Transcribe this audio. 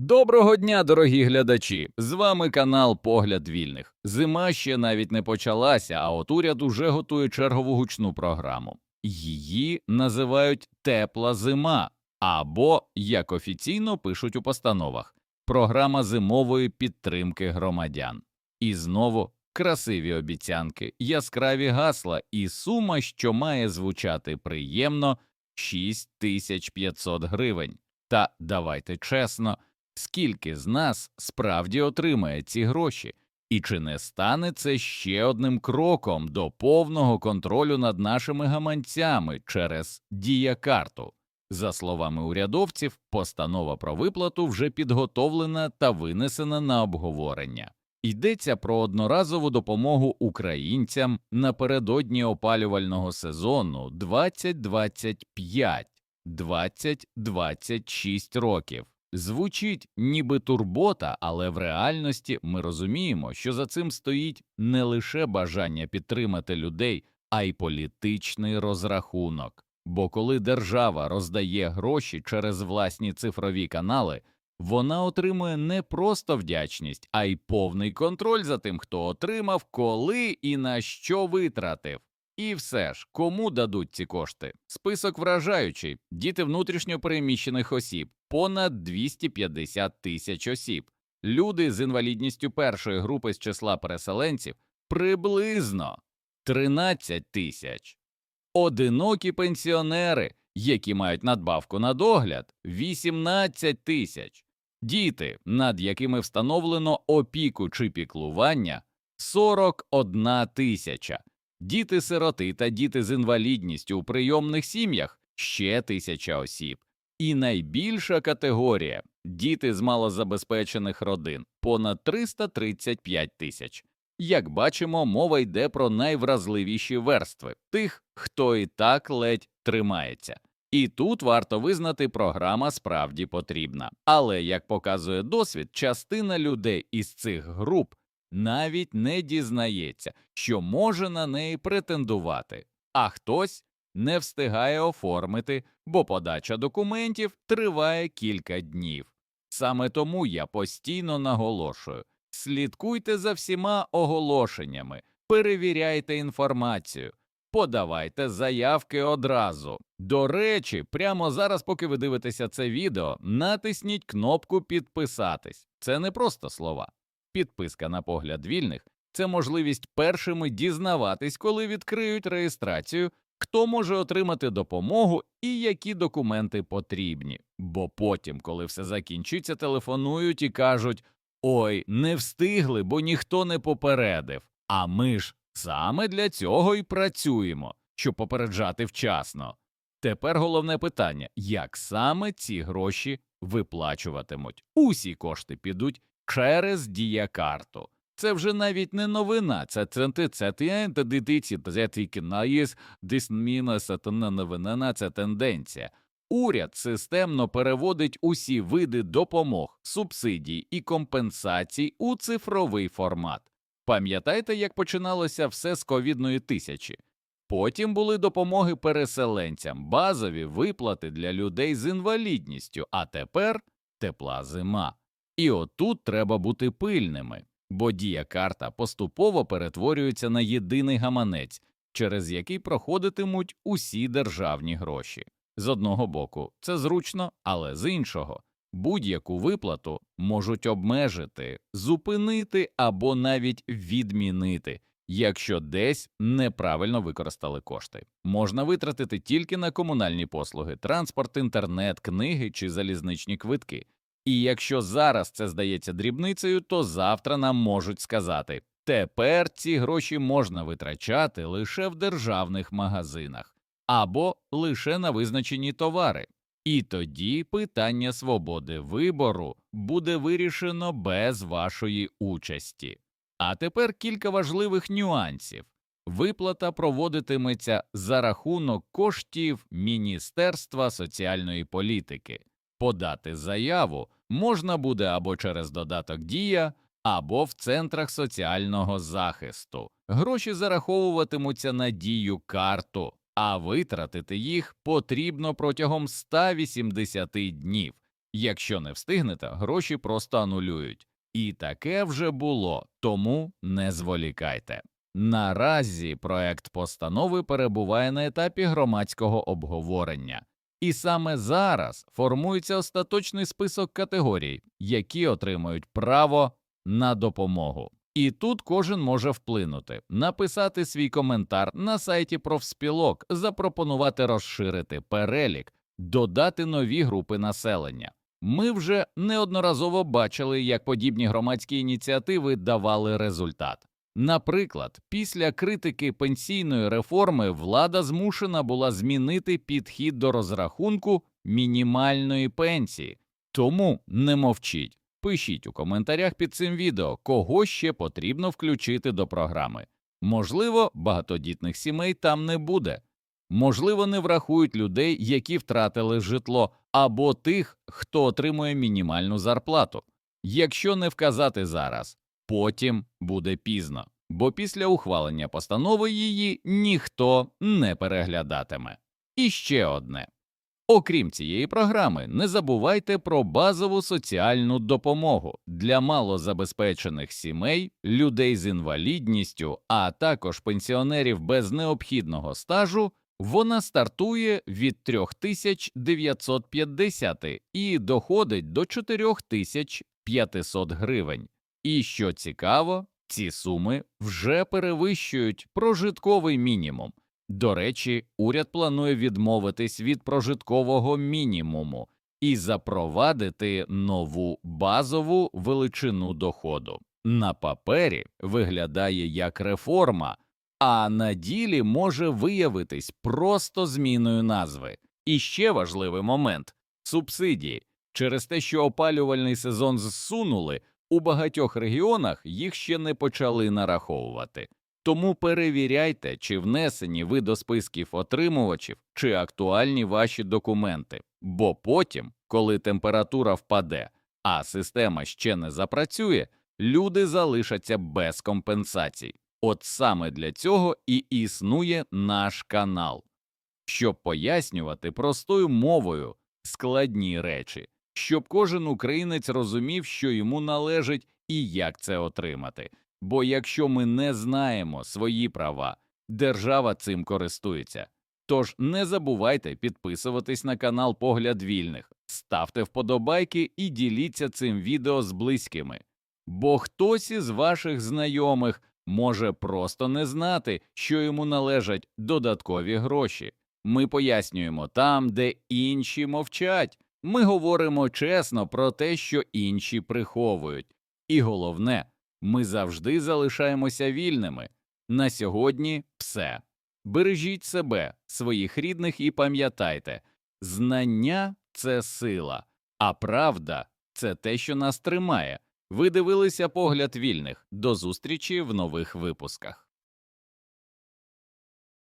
Доброго дня, дорогі глядачі! З вами канал Погляд Вільних. Зима ще навіть не почалася, а от уряд уже готує чергову гучну програму. Її називають тепла зима, або, як офіційно пишуть у постановах, програма зимової підтримки громадян. І знову красиві обіцянки, яскраві гасла і сума, що має звучати приємно 6500 гривень. Та давайте чесно, скільки з нас справді отримає ці гроші, і чи не стане це ще одним кроком до повного контролю над нашими гаманцями через діякарту? За словами урядовців, постанова про виплату вже підготовлена та винесена на обговорення. Йдеться про одноразову допомогу українцям напередодні опалювального сезону 2025 20-26 років. Звучить ніби турбота, але в реальності ми розуміємо, що за цим стоїть не лише бажання підтримати людей, а й політичний розрахунок. Бо коли держава роздає гроші через власні цифрові канали, вона отримує не просто вдячність, а й повний контроль за тим, хто отримав, коли і на що витратив. І все ж, кому дадуть ці кошти? Список вражаючий: діти внутрішньо переміщених осіб, понад 250 тисяч осіб, люди з інвалідністю першої групи з числа переселенців приблизно 13 тисяч, одинокі пенсіонери, які мають надбавку на догляд 18 тисяч, діти, над якими встановлено опіку чи піклування 41 тисяча. Діти-сироти та діти з інвалідністю у прийомних сім'ях ще тисяча осіб. І найбільша категорія діти з малозабезпечених родин понад 335 тисяч. Як бачимо, мова йде про найвразливіші верстви тих, хто і так ледь тримається. І тут варто визнати, програма справді потрібна. Але, як показує досвід, частина людей із цих груп навіть не дізнається, що може на неї претендувати, а хтось не встигає оформити, бо подача документів триває кілька днів. Саме тому я постійно наголошую слідкуйте за всіма оголошеннями, перевіряйте інформацію, подавайте заявки одразу. До речі, прямо зараз, поки ви дивитеся це відео, натисніть кнопку підписатись. Це не просто слова. Підписка на погляд вільних це можливість першими дізнаватись, коли відкриють реєстрацію, хто може отримати допомогу і які документи потрібні. Бо потім, коли все закінчиться, телефонують і кажуть Ой, не встигли, бо ніхто не попередив. А ми ж саме для цього і працюємо, щоб попереджати вчасно. Тепер головне питання: як саме ці гроші виплачуватимуть? Усі кошти підуть через діякарту. Це вже навіть не новина, це це це тендиція, це дисміна сатана новина, це тенденція. Уряд системно переводить усі види допомог, субсидій і компенсацій у цифровий формат. Пам'ятаєте, як починалося все з ковідної тисячі? Потім були допомоги переселенцям, базові виплати для людей з інвалідністю, а тепер тепла зима. І отут треба бути пильними, бо дія карта поступово перетворюється на єдиний гаманець, через який проходитимуть усі державні гроші. З одного боку, це зручно, але з іншого, будь-яку виплату можуть обмежити, зупинити або навіть відмінити, якщо десь неправильно використали кошти. Можна витратити тільки на комунальні послуги, транспорт, інтернет, книги чи залізничні квитки. І якщо зараз це здається дрібницею, то завтра нам можуть сказати тепер ці гроші можна витрачати лише в державних магазинах або лише на визначені товари. І тоді питання свободи вибору буде вирішено без вашої участі. А тепер кілька важливих нюансів. Виплата проводитиметься за рахунок коштів Міністерства соціальної політики. Подати заяву можна буде або через додаток Дія, або в центрах соціального захисту. Гроші зараховуватимуться на дію карту, а витратити їх потрібно протягом 180 днів. Якщо не встигнете, гроші просто анулюють. І таке вже було, тому не зволікайте. Наразі проект постанови перебуває на етапі громадського обговорення, і саме зараз формується остаточний список категорій, які отримують право на допомогу. І тут кожен може вплинути, написати свій коментар на сайті профспілок, запропонувати розширити перелік, додати нові групи населення. Ми вже неодноразово бачили, як подібні громадські ініціативи давали результат. Наприклад, після критики пенсійної реформи влада змушена була змінити підхід до розрахунку мінімальної пенсії. Тому не мовчіть. Пишіть у коментарях під цим відео, кого ще потрібно включити до програми. Можливо, багатодітних сімей там не буде. Можливо, не врахують людей, які втратили житло, або тих, хто отримує мінімальну зарплату. Якщо не вказати зараз, потім буде пізно, бо після ухвалення постанови її ніхто не переглядатиме. І ще одне. Окрім цієї програми, не забувайте про базову соціальну допомогу для малозабезпечених сімей, людей з інвалідністю, а також пенсіонерів без необхідного стажу. Вона стартує від 3950 і доходить до 4500 гривень. І що цікаво, ці суми вже перевищують прожитковий мінімум. До речі, уряд планує відмовитись від прожиткового мінімуму і запровадити нову базову величину доходу. На папері виглядає як реформа, а на ділі може виявитись просто зміною назви. І ще важливий момент субсидії. Через те, що опалювальний сезон зсунули, у багатьох регіонах їх ще не почали нараховувати. Тому перевіряйте, чи внесені ви до списків отримувачів, чи актуальні ваші документи, бо потім, коли температура впаде, а система ще не запрацює, люди залишаться без компенсацій. От саме для цього і існує наш канал, щоб пояснювати простою мовою складні речі, щоб кожен українець розумів, що йому належить і як це отримати. Бо якщо ми не знаємо свої права, держава цим користується. Тож не забувайте підписуватись на канал Погляд Вільних, ставте вподобайки і діліться цим відео з близькими. Бо хтось із ваших знайомих може просто не знати, що йому належать додаткові гроші. Ми пояснюємо там, де інші мовчать. Ми говоримо чесно про те, що інші приховують. І головне, ми завжди залишаємося вільними. На сьогодні все. Бережіть себе, своїх рідних і пам'ятайте, знання це сила, а правда це те, що нас тримає. Ви дивилися погляд вільних. До зустрічі в нових випусках.